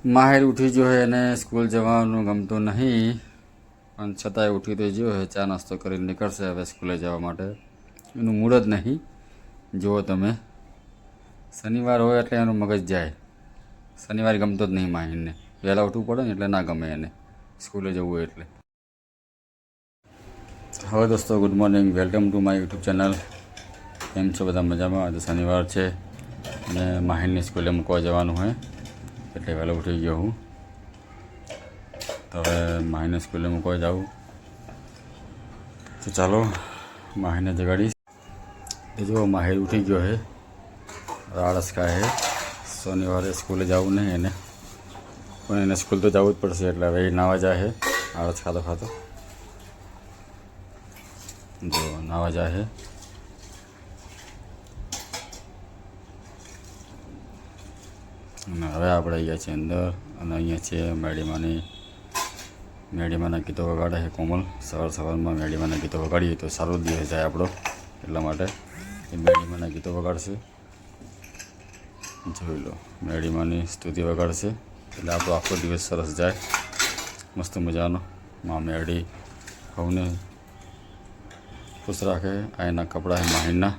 માહિર ઉઠી જો એને સ્કૂલ જવાનું ગમતું નહીં પણ છતાંય ઉઠી તો જો ચા નાસ્તો કરીને નીકળશે હવે સ્કૂલે જવા માટે એનું મૂડ જ નહીં જુઓ તમે શનિવાર હોય એટલે એનું મગજ જાય શનિવારે ગમતો જ નહીં માહિરને વહેલા ઉઠવું પડે ને એટલે ના ગમે એને સ્કૂલે જવું એટલે હવે દોસ્તો good morning welcome to my YouTube channel કેમ છો બધા મજામાં આજે શનિવાર છે અને માહિરની સ્કૂલે મૂકવા જવાનું હોય એટલે વહેલો ઉઠી ગયો હું. તો હવે માહિને સ્કૂલે મૂકવા જાઉં. તો ચાલો, માહિને જગાડીશ. એ જો માહિર ઉઠી ગયો હે. આળસ ખાય હે. શનિવારે સ્કૂલે જવું નહીં એને. પણ એને સ્કૂલ તો જવું જ પડશે, એટલે હવે એ નાવા જાય હે. આળસ ખાતો ખાતો. જો, નાવા જાય અને હવે આપણે અહીંયા છીએ અંદર અને અહીંયા છે મેડીમાની, મેડીમાના ગીતો વગાડે છે કોમલ. સવાર સવારમાં મેડીમાના ગીતો વગાડીએ તો સારો દિવસ જાય આપણો એટલા માટે એ મેડીમાના ગીતો વગાડશે. જોઈ લો, મેડીમાની સ્તુતિ વગાડશે એટલે આપણો આખો દિવસ સરસ જાય. મસ્ત મજાનો. મા મેડી સૌને ખુશ રાખે આ એના કપડાં છે માહિરના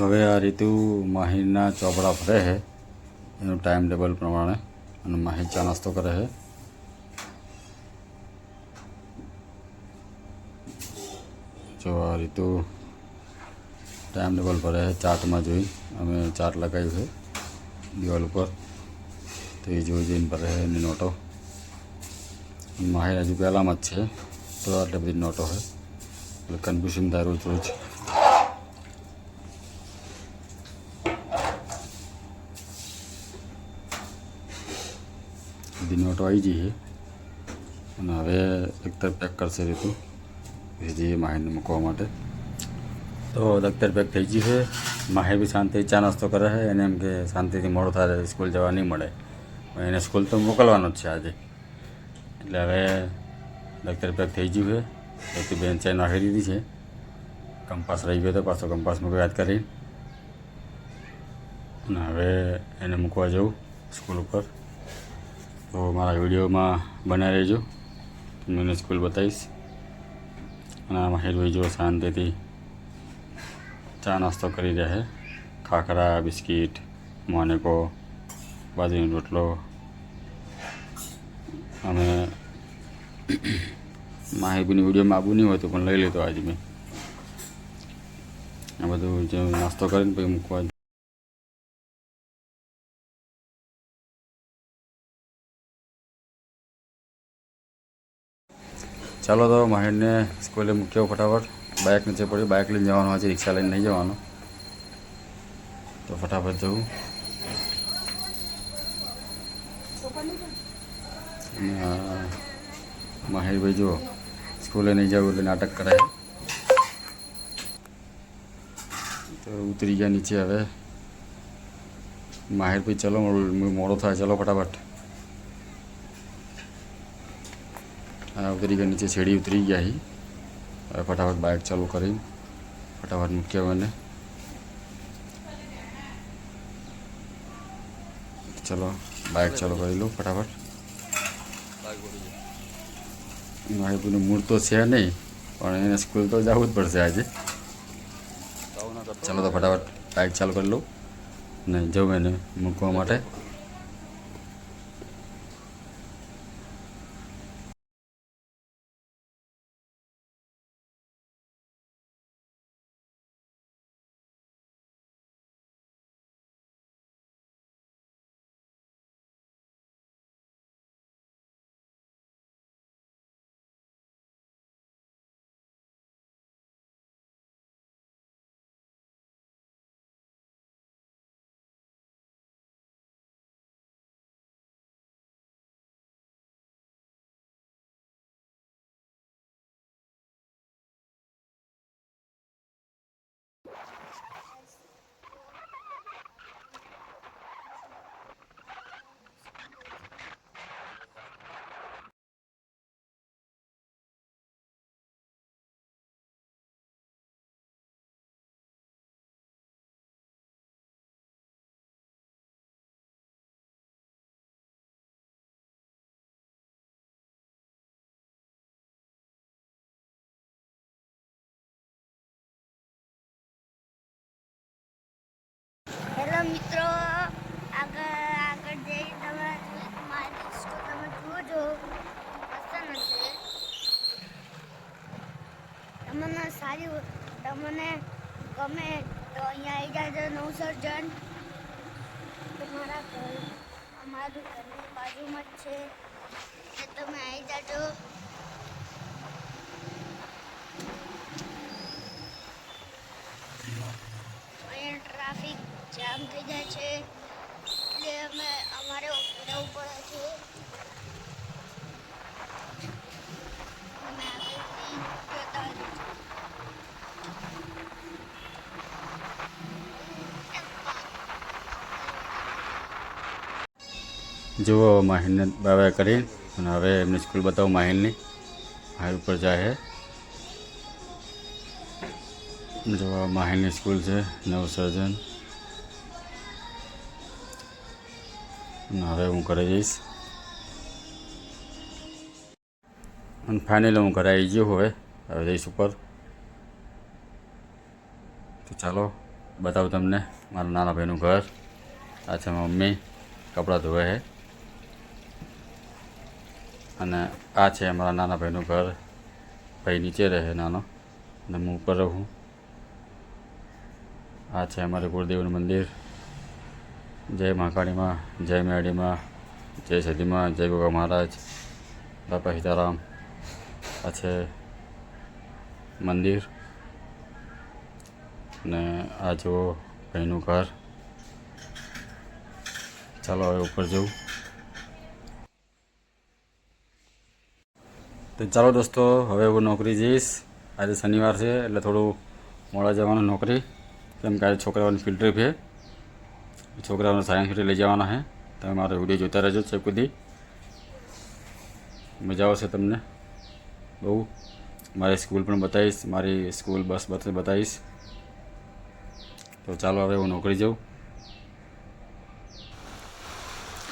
હવે આ રીતુ માહિરના ચોપડા ભરે છે. એનું ટાઈમ ટેબલ પ્રમાણે અને માહી ચા નાસ્તો કરે છે. જો આ રીતુ ટાઈમ ટેબલ ભરે છે ચાર્ટમાં જોઈ. અમે ચાર્ટ લગાવ્યું છે દિવાલ ઉપર. તો એ જોઈ જોઈને ભરે છે એની નોટો. માહિર હજુ પહેલાંમાં જ છે. તો આટલી બધી નોટો છે. એટલે કન્ફ્યુઝન થાય રોજ રોજ. બધી નોટો આવી જઈ છે અને હવે દખ્તર પેક કરશે રીતું. જે માહિરને મૂકવા માટે. તો દખ્તર પેક થઈ ગયું છે. માહિર બી શાંતિ ચા નાસ્તો કરે છે. એને એમ કે શાંતિથી મોડો થાય, સ્કૂલ જવા નહીં મળે. પણ એને સ્કૂલ તો મોકલવાનો જ છે આજે. એટલે હવે દખ્તર પેક થઈ ગયું છે. એથી બેન ચા નાખી દીધી છે. કંપાસ રહી ગયો તો પાછો કંપાસ મૂકવા યાદ કરી. અને હવે એને મૂકવા જવું સ્કૂલ ઉપર. તો મારા વિડીયોમાં બનાવી રહેજો. મને સ્કૂલ બતાવીશ. અને આ માહિરભાઈ જો શાંતિથી ચા નાસ્તો કરી રહ્યા છે. ખાખરા, બિસ્કીટ, મોનેકો, બાજરીનો રોટલો. અમે માહિતીની વિડીયોમાં આવવું નહીં હોતું પણ લઈ લીધો આજે મેં. આ બધું જે નાસ્તો કરીને પછી મૂકવા ચાલો તો માહિરને સ્કૂલે મૂક્યો ફટાફટ. બાઇક નીચે પડ્યું. બાઇક લઈને જવાનું આજે રિક્ષા લઈને નહીં જવાનું. તો ફટાફટ જવું. માહિરભાઈ જુઓ. સ્કૂલે નહીં જવું એટલે નાટક કરાય. તો ઉતરી ગયા નીચે હવે. માહિરભાઈ ચલો, મોડો થાય. ચલો, ફટાફટ. આ ઉતરી ગયા નીચે છેડી ઉતરી ગયા હી. હવે ફટાફટ બાઇક ચાલુ કરી. ફટાફટ મૂક્યા મને. ચલો, બાઇક ચાલુ કરી લઉં ફટાફટ. માહિતીનું મૂળ તો છે નહીં, પણ એને સ્કૂલ તો જવું જ પડશે આજે. ચાલો તો ફટાફટ બાઇક ચાલુ કરી લઉં ને જવું એને મૂકવા માટે. તમને ગમે તો અહીંયા આવી જાજો નવસર્જન. તમારા ઘર, અમારું ઘરની બાજુમાં જ છે. એટલે તમે આવી જાજો. અહીંયા ટ્રાફિક જામ થઈ જાય છે. એટલે અમે, અમારે રહેવું પડે છે અમે આગળથી જતા રહીશું. જુઓ માહિલને બાબા કરી અને હવે એમની સ્કૂલ બતાવો માહિલની માહિલ ઉપર જાય જુઓ માહિલની સ્કૂલ છે નવસર્જન અને હવે હું ઘરે જઈશ. અને ફાઇનલી હું ઘરે આવી ગયો હવે. હવે જઈશ ઉપર. તો ચાલો, બતાવું તમને મારા નાના ભાઈનું ઘર. આ છે મમ્મી. કપડાં ધોવે છે અને આ છે અમારા નાના ભાઈનું ઘર. ભાઈ નીચે રહે નાનો. અને હું ઉપર રહું. આ છે અમારે ગુરુદેવનું મંદિર. જય મહાકાળીમાં, જય મેડીમાં જય સદીમાં જય ગોગા મહારાજ, બાપા સીતારામ. આ છે મંદિર. અને આ જુઓ ભાઈનું ઘર. ચાલો હવે ઉપર જવું. તો ચાલો દોસ્તો, હવે હું નોકરી જઈશ. આજે શનિવાર છે, એટલે થોડું મોડા જવાનું નોકરી. કેમ કે આજે છોકરાઓની ફિલ્ડ ટ્રીપ છે. છોકરાઓને સાયન્સ સિટી લઈ જવાના છે. તમે મારો વીડિયો જોતા રહેજો છે સુધી. મજા આવશે તમને. બહુ. મારી સ્કૂલ પણ બતાવીશ, મારી સ્કૂલ બસ બસ બતાવીશ. તો ચાલો હવે હું નોકરી જાઉં.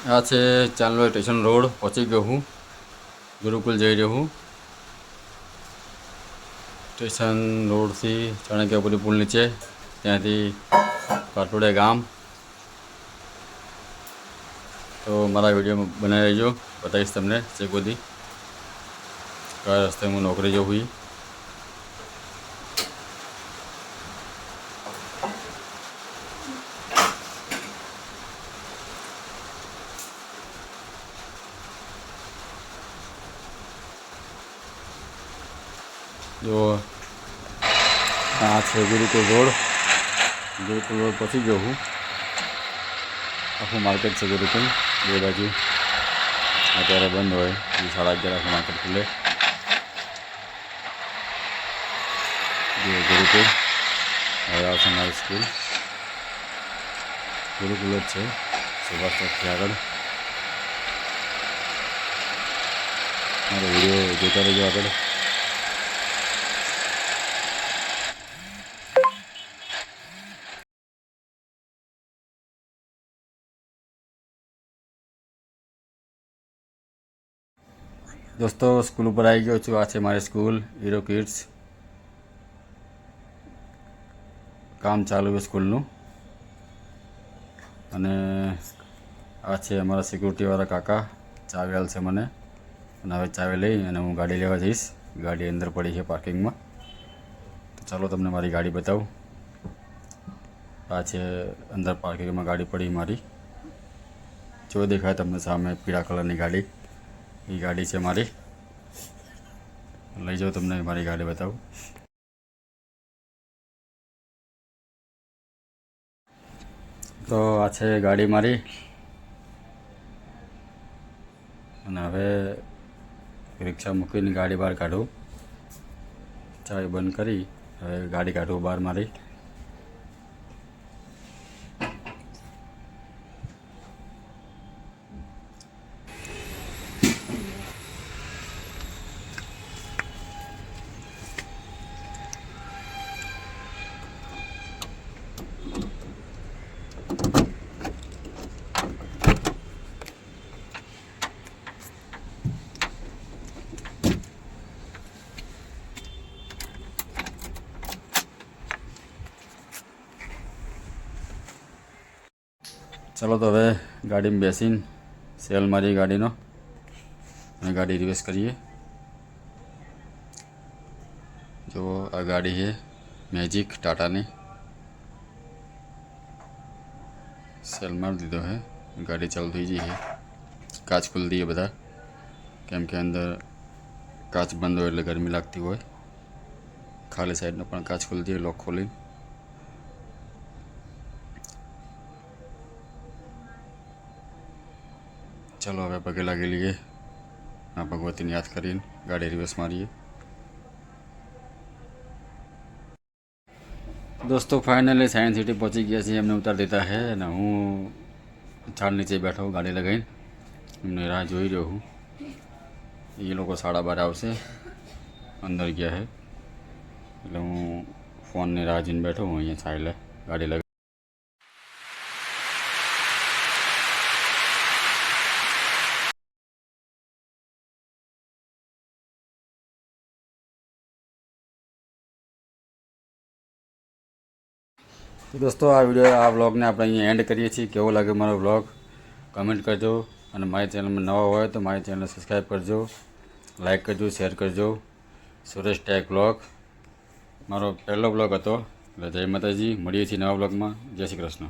આ છે ચાંદલોઈ સ્ટેશન રોડ. પહોંચી ગયો હું. ગુરુકુલ જઈ રહ્યો સ્ટેશન રોડથી ચાણક્યપુરી પુલ નીચે, ત્યાંથી કાટોડે ગામ. તો મારા વીડિયો બનાવી રહેજો બતાવીશ તમને જે બધી કયા રસ્તે હું નોકરી જઉં છું જો, આ છે ગુરુકુળ રોડ. ગુરુકુળ રોડ પહોંચી ગયો હું. આખું માર્કેટ છે ગુરુકુલ બે બાજુ. અત્યારે બંધ હોય, એ સાડા અગિયાર આખું માર્કેટ ખુલે. ગુરુકુળ, હવે આવશે મારી સ્કૂલ. ગુરુકુલ જ છે, સુભાષ ચોકથી આગળ. મારો વીડિયો જોતા રહેજો આગળ. દોસ્તો સ્કૂલ ઉપર આવી ગયો છું આ છે મારી સ્કૂલ હીરો કિડ્સ કામ ચાલુ છે સ્કૂલનું અને આ છે અમારા સિક્યુરિટીવાળા કાકા ચાવી છે મને અને હવે ચાવી લઈ અને હું ગાડી લેવા જઈશ ગાડી અંદર પડી છે પાર્કિંગમાં તો ચાલો તમને મારી ગાડી બતાવું આ છે અંદર પાર્કિંગમાં ગાડી પડી મારી જો દેખાય તમને સામે પીળા કલરની ગાડી એ ગાડી છે મારી. લઈ જાઉં તમને મારી ગાડી બતાવું. તો આ છે ગાડી મારી. અને હવે રિક્ષા મૂકીને ગાડી બહાર કાઢું. ચાવી બંધ કરી, હવે ગાડી કાઢું બહાર મારી. ચાલો તો હવે ગાડીમાં બેસીને સેલ મારી ગાડીનો અને ગાડી રિવર્સ કરીએ જો આ ગાડી છે મેજિક ટાટાની સેલ મારી દીધો હે ગાડી ચાલુ થઈ ગઈ છે કાચ ખુલી દઈએ બધા કેમ કે અંદર કાચ બંધ હોય એટલે ગરમી લાગતી હોય ખાલી સાઈડનો પણ કાચ ખોલી દઈએ લોક ખોલી ચલો હવે પગે લાગી લઈએ આ ભગવતીને યાદ કરીને ગાડી રિવર્સ મારીએ દોસ્તો ફાઇનલી સાયન્સ સિટી પહોંચી ગયા છીએ એમને ઉતાર દેતા હે અને હું ઝાડ નીચે બેઠો હું ગાડી લગાવીને એમને રાહ જોઈ રહ્યો હું એ લોકો સાડા બાર આવશે અંદર ગયા હે એટલે હું ફોનની રાહ જોઈને બેઠો હું અહીંયા સાઈલે ગાડી લગાવી દોસ્તો, આ વીડિયો, આ વ્લોગને આપણે અહીંયા એન્ડ કરીએ છીએ. કેવો લાગે મારો વ્લોગ? કમેન્ટ કરજો અને મારી ચેનલમાં નવા હોય તો મારી ચેનલ સબસ્ક્રાઈબ કરજો. લાઇક કરજો શેર કરજો. Suresh tech vlog. મારો પહેલો બ્લોગ હતો. એટલે જય માતાજી. મળીએ છીએ નવા બ્લોગમાં જય શ્રી કૃષ્ણ.